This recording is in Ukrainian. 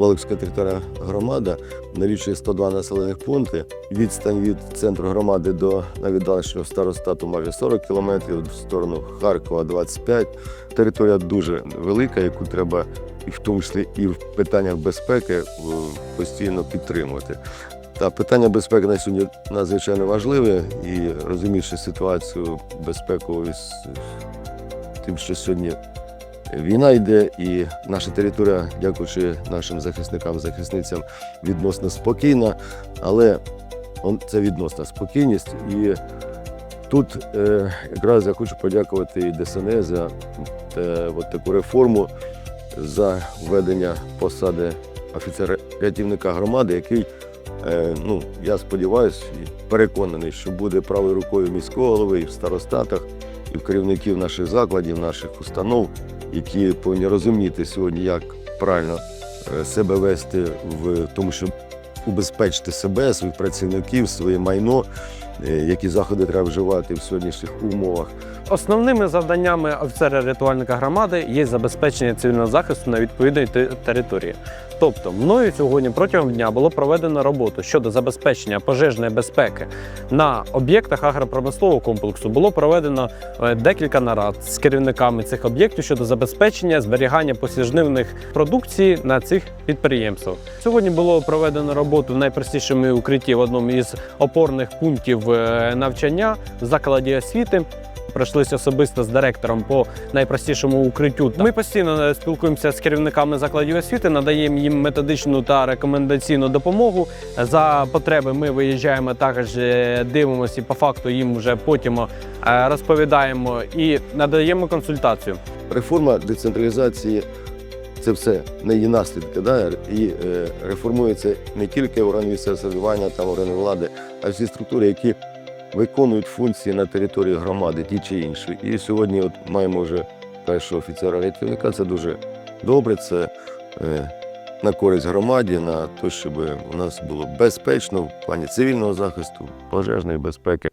Волокська територіальна громада налічує 102 населених пункти. Відстань від центру громади до найвіддаленішого старостату майже 40 кілометрів, в сторону Харкова 25. Територія дуже велика, яку треба і в тому числі і в питаннях безпеки постійно підтримувати. Та питання безпеки на сьогодні надзвичайно важливе і розуміючи ситуацію безпекову з тим, що сьогодні Війна йде, і наша територія, дякуючи нашим захисникам, захисницям, відносно спокійна, але це відносна спокійність. І тут е, якраз я хочу подякувати і ДСНС за те, от таку реформу, за введення посади офіцера рятівника громади, який, е, ну, я сподіваюся переконаний, що буде правою рукою міського голови і в старостатах, і в керівників наших закладів, наших установ які повинні розуміти сьогодні, як правильно е, себе вести в тому, щоб убезпечити себе, своїх працівників, своє майно, які заходи треба вживати в сьогоднішніх умовах. Основними завданнями офіцера-рятувальника громади є забезпечення цивільного захисту на відповідній території. Тобто, мною сьогодні протягом дня було проведено роботу щодо забезпечення пожежної безпеки на об'єктах агропромислового комплексу. Було проведено е, декілька нарад з керівниками цих об'єктів щодо забезпечення зберігання посіжнивних продукції на цих підприємствах. Сьогодні було проведено роботу в найпростішому укритті в одному із опорних пунктів е, навчання в закладі освіти. Пройшлися особисто з директором по найпростішому укриттю. Ми постійно е, спілкуємося з керівниками закладів освіти, надаємо їм методичну та рекомендаційну допомогу. За потреби ми виїжджаємо також, е, дивимося і по факту їм вже потім е, розповідаємо і надаємо консультацію. Реформа децентралізації це все не її наслідки. Да? І е, реформується не тільки органи місцевого самоврядування та органи влади, а всі структури, які виконують функції на території громади, ті чи інші. І сьогодні от маємо вже першого офіцера рятівника. Це дуже добре. Це е, на користь громаді, на те, щоб у нас було безпечно в плані цивільного захисту, пожежної безпеки.